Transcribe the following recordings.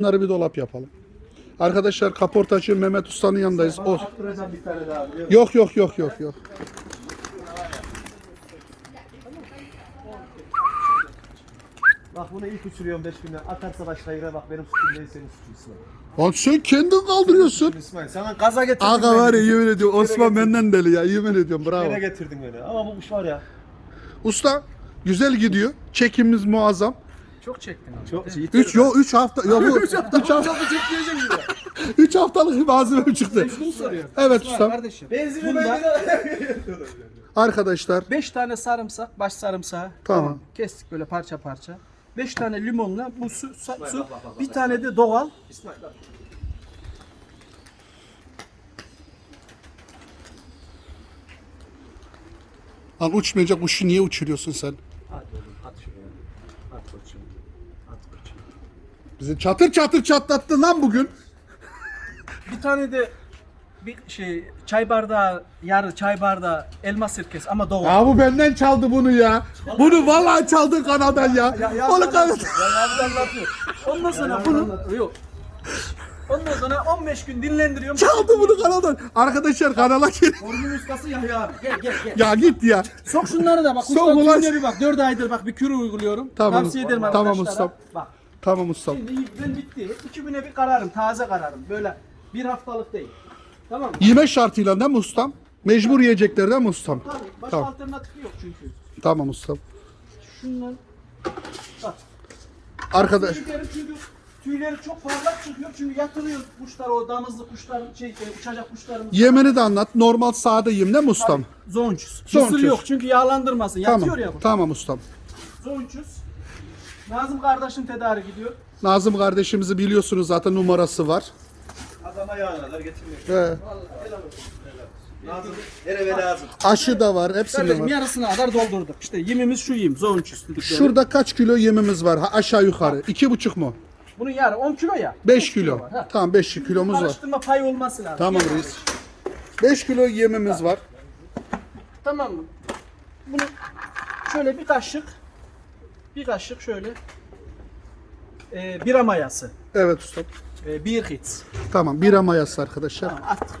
Bunları bir dolap yapalım. Arkadaşlar kaportacı Mehmet Usta'nın yanındayız. O... Yok yok yok yok yok. Bak bunu ilk uçuruyorum 5 günden. Atarsa başka yere bak benim suçum değil senin suçun İsmail. Lan sen kendin kaldırıyorsun. İsmail sana gaza getirdin Aga var ya yemin ediyorum Osman getirdin. benden deli ya yemin ediyorum bravo. Yere getirdin beni. Ama bu kuş var ya. Usta güzel gidiyor. Çekimimiz muazzam. Çok çektin abi. Çok şey. 3 yo 3 hafta ya bu 3 hafta 3 hafta, üç haftalık bir malzemem çıktı. Bunu soruyorum. Evet İsmail ustam. Kardeşim. Benzini Bunda ben Arkadaşlar 5 tane sarımsak, baş sarımsağı. Tamam. Kestik böyle parça parça. 5 tane limonla bu su, sa- su bir tane de doğal. İsmail bak. lan uçmayacak kuşu niye uçuruyorsun sen? At oğlum at şuraya. At koçum. At koçum. Bizi çatır çatır çatlattın lan bugün. Bir tane de bir şey çay bardağı, yarı çay bardağı elma sirkesi ama doğal. Ya bu benden çaldı bunu ya. Bunu vallahi çaldı kanadan ya. Onu kanadan. Ondan sonra bunu yok. Ondan sonra 15 gün dinlendiriyorum. Çaldı bunu kanadan. Arkadaşlar kanala gir. Formun ustası Yahya abi. Gel gel gel. Ya git ya. Sok şunları da bak. Sok Ustam bir bak. 4 aydır bak bir kür uyguluyorum. Tamam. Tavsiye ederim Tamam arkadaşlara. ustam. Bak. Tamam ustam. Şimdi ben bitti. 2 güne bir kararım. Taze kararım. Böyle bir haftalık değil. Tamam mı? Yeme şartıyla değil mi ustam? Mecbur yiyecekler değil mi ustam? Tabii. Başka Tamam. alternatifi yok çünkü. Tamam ustam. Şundan bak. Arkadaş çünkü tüyleri çok parlak çıkıyor çünkü yatırıyor kuşlar o damızlı kuşlar şey e, uçacak kuşlarımız. yemeni de anlat. Normal sade yiyeyim değil mi ustam? Zonçuz. Zonçuz. Mısır yok çünkü yağlandırmasın. Yatıyor Tamam. ya bu. Tamam ustam. Zonçuz. Nazım kardeşim tedarik gidiyor. Nazım kardeşimizi biliyorsunuz zaten numarası var. Adama yağlar getirmiyor. He. Lazım. Nere ve lazım. Aşı da var. Hepsinde Kardeşim var. yarısına kadar doldurduk. İşte yemimiz şu yem. Zonçuz dedikleri. Şurada kaç kilo yemimiz var? Ha, aşağı yukarı. iki buçuk mu? Bunun yarı 10 kilo ya. 5 Beş kilo. var, ha. Tamam 5 kilomuz var. Karıştırma payı olması lazım. Tamam reis. 5 kilo yemimiz var. Tamam mı? Bunu şöyle bir kaşık bir kaşık şöyle e, bira mayası. Evet ustam. E, bir hit. Tamam bira mayası arkadaşlar. Tamam at.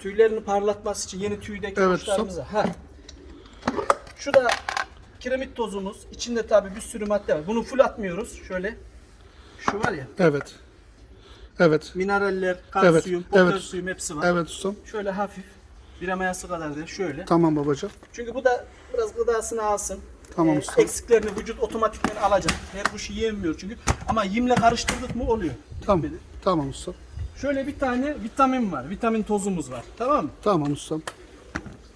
Tüylerini parlatması için yeni tüydeki Evet, kuşlarımıza. Ha. Şu da kiremit tozumuz. İçinde tabi bir sürü madde var. Bunu full atmıyoruz. Şöyle. Şu var ya. Evet. Evet. Mineraller, kalsiyum, evet. potasyum hepsi var. Evet ustam. Şöyle hafif. Bira mayası kadar değil. Şöyle. Tamam babacığım. Çünkü bu da biraz gıdasını alsın. Tamam Ee, usta. eksiklerini vücut otomatikten alacak. Her kuş yiyemiyor çünkü. Ama yemle karıştırdık mı oluyor. Tamam. Tamam ustam. Şöyle bir tane vitamin var. Vitamin tozumuz var. Tamam mı? Tamam ustam.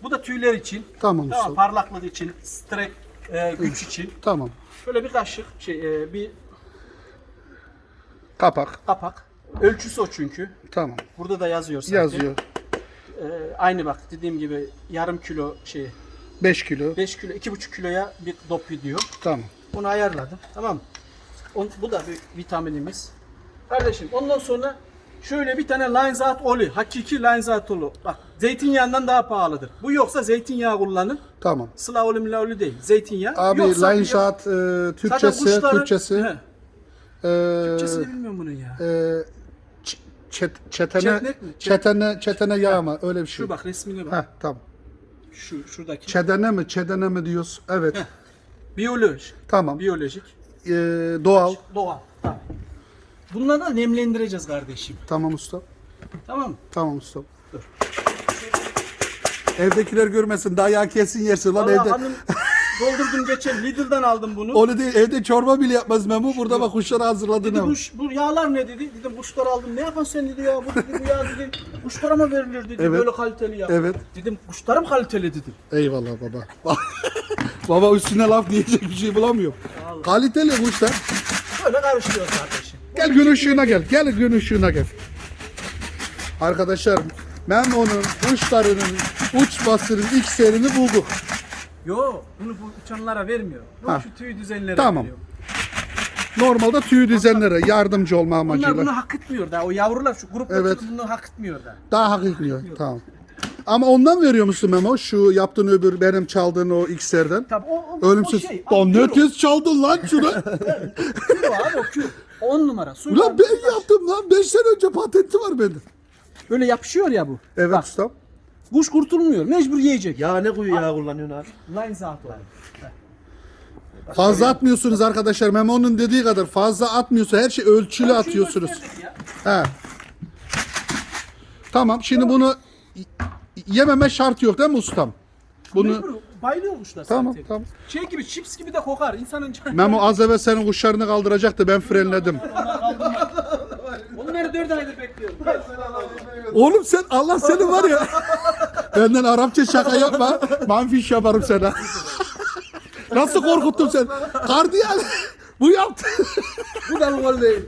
Bu da tüyler için. Tamam Tamam, ustam. parlaklık için, strek, e, güç için. Tamam. Şöyle bir kaşık, şey, e, bir Kapak. kapak. Ölçüsü o çünkü. Tamam. Burada da yazıyor zaten. Yazıyor. E, aynı bak dediğim gibi yarım kilo şey, 5 kilo. 5 kilo, 2,5 kiloya bir dop gidiyor. Tamam. Bunu ayarladım. Tamam mı? On- bu da bir vitaminimiz. Kardeşim ondan sonra şöyle bir tane Linezat oli. Hakiki Linezat oli. Bak zeytinyağından daha pahalıdır. Bu yoksa zeytinyağı kullanın. Tamam. Sıla oli mila oli değil. Zeytinyağı. Abi Yoksa line shot e, Türkçesi, kuşların- Türkçesi. He, E, Türkçesini bilmiyorum bunun ya. e, çet, çetene, Çetnek mi? Çet- çetene, çetene yağma öyle bir şey. Şu bak resmine bak. Heh, tamam. Şu şuradaki. Çedene mi, çedene mi diyoruz? Evet. Biyolojik. Tamam. Biyolojik. E, doğal. Doğal. Tabii. Bunları da nemlendireceğiz kardeşim. Tamam usta. Tamam? Tamam usta. Dur. Evdekiler görmesin. Dayağı kesin yersin lan Vallahi evde. hanım doldurdum geçen Lidl'dan aldım bunu. Onu değil evde çorba bile yapmaz Memo. Burada bak kuşları hazırladın Dedi ama. bu, bu yağlar ne dedi? Dedim kuşlar aldım. Ne yapan sen dedi ya? Bu dedi bu yağ dedi. Kuşlara mı verilir dedi. Evet. Böyle kaliteli yağ. Evet. Dedim kuşlarım kaliteli dedim. Eyvallah baba. baba üstüne laf diyecek bir şey bulamıyorum. Kaliteli kuşlar. Böyle karıştırıyoruz kardeşim. Gel gün ışığına gel. Gel gün ışığına gel. Arkadaşlar Memo'nun kuşlarının uçmasının ilk serini bulduk. Yo bunu bu uçanlara vermiyor. Bu Ha. şu tüy düzenlere Tamam. veriyor. Normalde tüy düzenlere yardımcı olma Bunlar amacıyla. bunu hak etmiyor da. O yavrular şu grup Evet. bunu hak etmiyor da. Daha hak etmiyor. Tamam. Ama ondan veriyor musun Memo? Şu yaptığın öbür benim çaldığın o X'lerden. Tabii o, o, Ölümsüz. o şey. Lan Abi, ne tez çaldın lan şunu. Kilo abi o kilo. 10 numara. Suyla Ulan ben yaptım lan. 5 sene önce patenti var bende. Böyle yapışıyor ya bu. Evet Bak, ustam. Kuş kurtulmuyor. Mecbur yiyecek. Ya ne kuyu yağı kullanıyorsun abi? Line zat o. Fazla atmıyorsunuz arkadaşlar. Memo'nun dediği kadar fazla atmıyorsa her şey ölçülü atıyorsunuz. He. Tamam şimdi bunu yememe şart yok değil mi ustam? Bunu Mecbur bayılıyor kuşlar tamam zaten. tamam. Şey gibi chips gibi de kokar. İnsanın canı. Memo az evvel senin kuşlarını kaldıracaktı ben frenledim. 4 aydır bekliyorum. Oğlum sen Allah seni var ya. Benden Arapça şaka yapma. Manfiş yaparım sana. Nasıl korkuttum sen? Kardiyan. Bu yaptı. Bu da gol değil.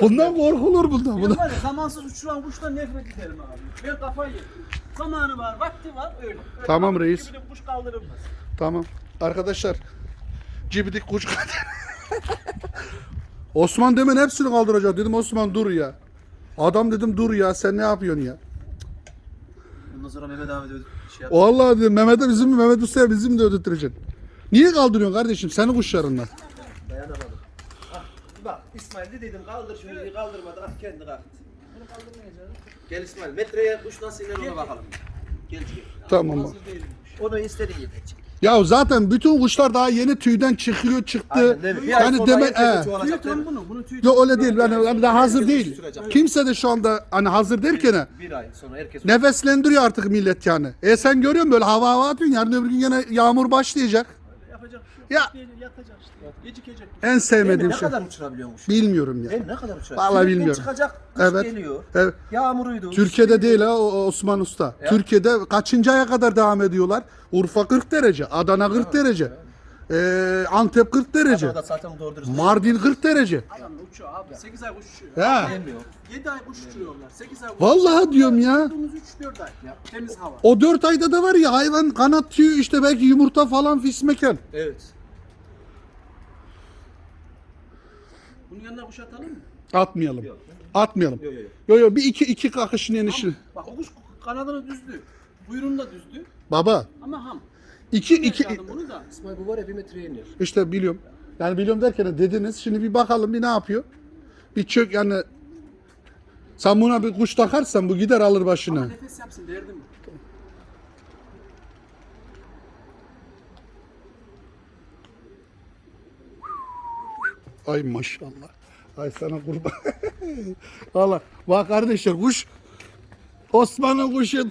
Bundan korkulur bundan. Bundan. var ya zamansız uçuran kuştan nefret ederim abi. Ben kafayı yedim. Zamanı var, vakti var öyle. öyle Tamam abi, reis. gibi de kuş kaldırılmaz. Tamam. Arkadaşlar. Cibidik kuş kaldı. Osman demin hepsini kaldıracak. Dedim Osman dur ya. Adam dedim dur ya sen ne yapıyorsun ya? Ondan sonra Mehmet abi de şey yaptı. Vallahi dedim Mehmet'e bizim mi Mehmet Usta'ya bizim de ödettireceksin. Niye kaldırıyorsun kardeşim? Senin kuşlarından. Dayanamadım. Ah, bak İsmail de dedim kaldır şöyle diye kaldırmadı. Ah kendi kalktı. Bunu kaldırmayacağız. Gel İsmail metreye kuş nasıl iner ona bakalım. Gel gel. Tamam. Değil. Onu istediğin gibi çek. Ya zaten bütün kuşlar daha yeni tüyden çıkıyor çıktı. Aynen, değil mi? Bir ay Yani sonra deme herkes de he. Tüyü çoğalacak, değil tam mi? bunu, bunu tüyü. Yok öyle değil. Yani, yani daha hazır değil. Kimse de şu anda hani hazır derken Bir ay sonra herkes nefeslendiriyor artık millet yani. E sen görüyorsun böyle hava hava atıyorsun. Yarın öbür gün yine yağmur başlayacak. Yapacak bir şey yok. Ya. Yatacak işte. Gecikecek. En sevmediğim ne şey. kadar uçurabiliyormuş? Bilmiyorum ya. Ben ne kadar uçurabiliyorum? Vallahi bilmiyorum. çıkacak, kış Evet. geliyor. Evet. Yağmuruydu. Türkiye'de değil ha Osman Usta. Türkiye'de kaçıncı aya kadar devam ediyorlar? Urfa 40 derece, Adana 40 derece. Ee, Antep 40 derece. Orada zaten doğru dürüst. Mardin 40 derece. Adam uçuyor abi. 8 ay kuş uçuyor. Ha. Gelmiyor. 7 ay kuş uçuruyorlar. 8 ay kuş Vallahi diyorum ya. Uçurduğumuz 3-4 ay. Ya. Temiz hava. O 4 ayda da var ya hayvan kanat tüyü işte belki yumurta falan fismeken. Evet. Bunun yanına kuş atalım mı? Atmayalım. Atmayalım. Yok yok yok. Yo yo bir iki iki kakışın enişi. Bak o kuş kanadını düzdü. Buyruğunu da düzdü. Baba Ama ham. İki iki yaşadım bunu da. İsmail bu var ya bir metreye iniyor. işte biliyorum. Yani biliyorum derken de dediniz. Şimdi bir bakalım bir ne yapıyor? Bir çök yani sen buna bir kuş takarsan bu gider alır başını. Nefes yapsın derdim. Ay maşallah. Ay sana kurban. Allah. Bak kardeşler kuş Osman'ın kuşu.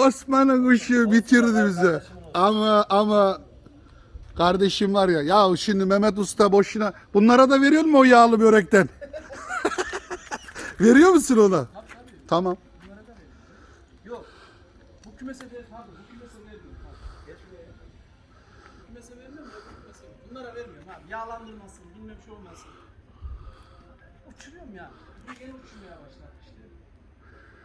Osman'ın kuşu bitirdi bizi. Ama ama kardeşim var ya ya şimdi Mehmet Usta boşuna bunlara da veriyor mu o yağlı börekten? Veriyor musun ona? Tamam. Yok. Bu kümese ver abi. Bu kümese vermiyorum. Geç buraya. Bu kümese vermiyorum. Bu kümese. Bunlara vermiyorum abi. Yağlandırmasın. Bilmem şey olmasın. Uçuruyorum ya. Bir gene uçurmaya başladı işte.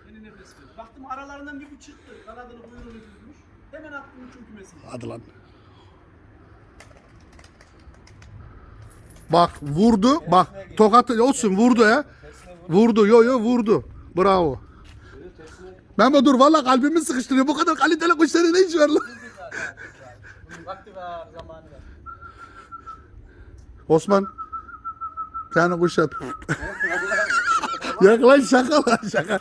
Yeni nefes veriyor. Baktım aralarından bir bu çıktı. Kanadını kuyruğunu düzmüş. Hemen attım uçum kümesine. Hadi lan. Bak vurdu. Bak tokat olsun vurdu ya. Vurdu yo yo vurdu. Bravo. Memo dur valla kalbimi sıkıştırıyor. Bu kadar kaliteli kuşların ne işi var lan? Vakti var, zamanı var. Osman. Tane kuş at. Yak şaka lan şaka.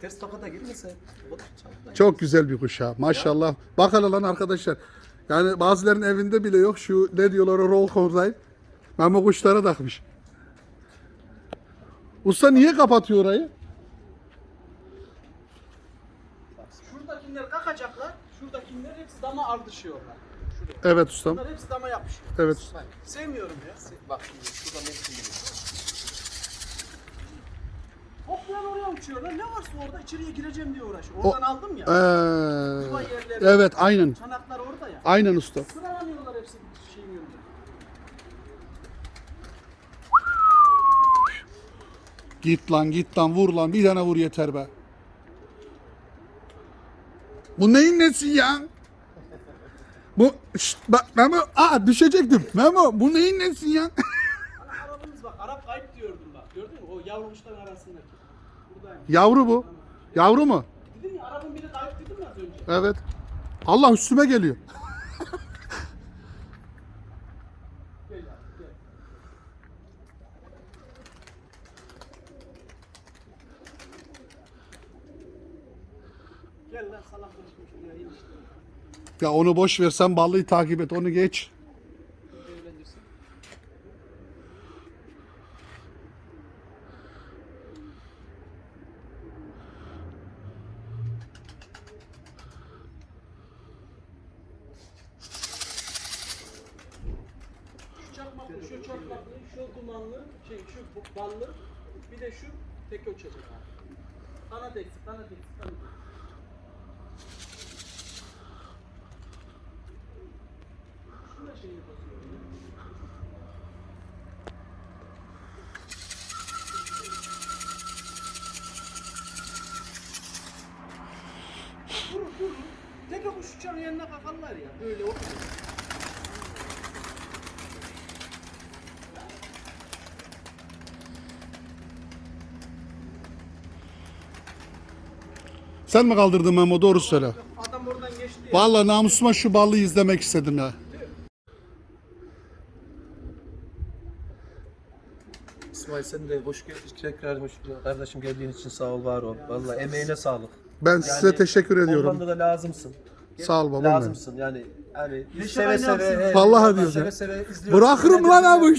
Ters takata girmese. Çok güzel bir kuş ha. Maşallah. Bakalım lan arkadaşlar. Yani bazılarının evinde bile yok. Şu ne diyorlar o roll kordayı. Memo kuşlara takmış. Usta niye kapatıyor orayı? Şuradakiler kakacaklar. Şuradakiler hepsi dama ardışıyorlar. Şuraya. Evet ustam. Bunlar hepsi dama yapışıyor. Evet. Sevmiyorum ya. Bak şimdi şurada mevsim geliyor. Hoplayan oraya uçuyorlar. Ne varsa orada içeriye gireceğim diye uğraşıyor. Oradan aldım ya. Ee, yerleri. evet aynen. Çanaklar orada ya. Aynen usta. Sıralanıyorlar hepsi şeyin önünde. Git lan git lan vur lan bir tane vur yeter be. Bu neyin nesi ya? Bu şşt, bak Memo aa düşecektim. Memo bu neyin nesi ya? Ana Arabımız bak. Arap kayıp diyordum bak. Gördün mü? O yavru kuşların arasındaki. Yavru bu. Yavru mu? Evet. Allah üstüme geliyor. Gel abi gel. Gel lan salak konuşmuş ya in işte. Ya onu boş ver sen ballıyı takip et onu geç. Şu çakmaklı, şu dumanlı, şey şu ballı, bir de şu tek ölçecek abi. Ana eksik, ana eksik, ana eksik. Şuna şeyi basıyorum dur. Tekrar bu şu çanın yanına kakarlar ya. Böyle Sen mi kaldırdın Memo doğru söyle. Adam oradan geçti ya. Vallahi namusuma şu ballıyı izlemek istedim ya. İsmail sen de hoş geldin. Tekrar hoş kardeşim geldiğin için sağ ol var ol. Vallahi emeğine sağlık. Ben size teşekkür ediyorum. Hollanda'da lazımsın. Sağ ol babam benim. Lazımsın yani. Yani seve seve. Vallahi diyorsun Seve ya. seve izliyoruz. Bırakırım lan abi.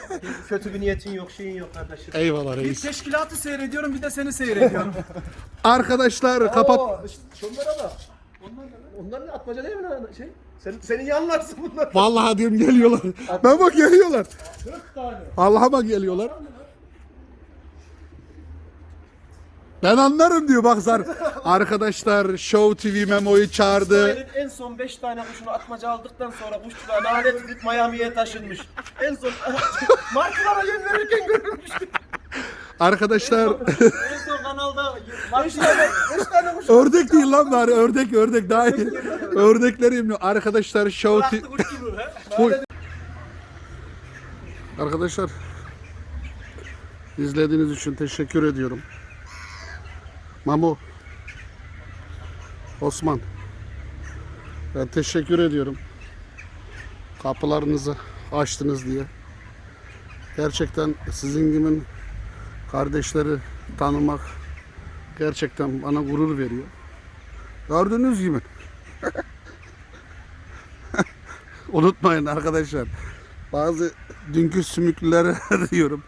Kötü bir niyetin yok, şeyin yok kardeşim. Eyvallah Bir reis. teşkilatı seyrediyorum bir de seni seyrediyorum. Arkadaşlar kapat. Oo, işte şunlara bak. Onlar ne? Onlar ne? Atmaca değil mi lan? Şey? Sen, senin yanlarsın bunlar. Vallahi diyorum geliyorlar. Memo geliyorlar. Dört tane. Allah'ıma geliyorlar. Ben anlarım diyor bak zar. Arkadaşlar Show TV Memo'yu çağırdı. İsmail'in en son 5 tane kuşunu atmaca aldıktan sonra kuşçular lanet edip Miami'ye taşınmış. En son martılara yem verirken görülmüştü. Arkadaşlar En son kanalda 5 tane, 5 tane kuş. ördek değil lan bari ördek ördek daha iyi. Ördekleri yemiyor. Arkadaşlar Show TV bıraktı kuş gibi. he. Bu- Arkadaşlar izlediğiniz için teşekkür ediyorum. Mamu Osman ben teşekkür ediyorum. Kapılarınızı açtınız diye. Gerçekten sizin gibi kardeşleri tanımak gerçekten bana gurur veriyor. Gördüğünüz gibi. Unutmayın arkadaşlar. Bazı dünkü sümüklülere diyorum.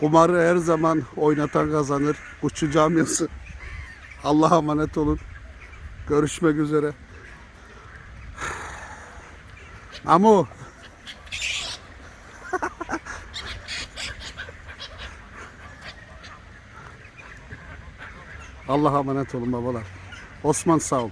Kumarı her zaman oynatan kazanır. Kuşçu camiası. Allah'a emanet olun. Görüşmek üzere. Amu. Allah'a emanet olun babalar. Osman sağ ol.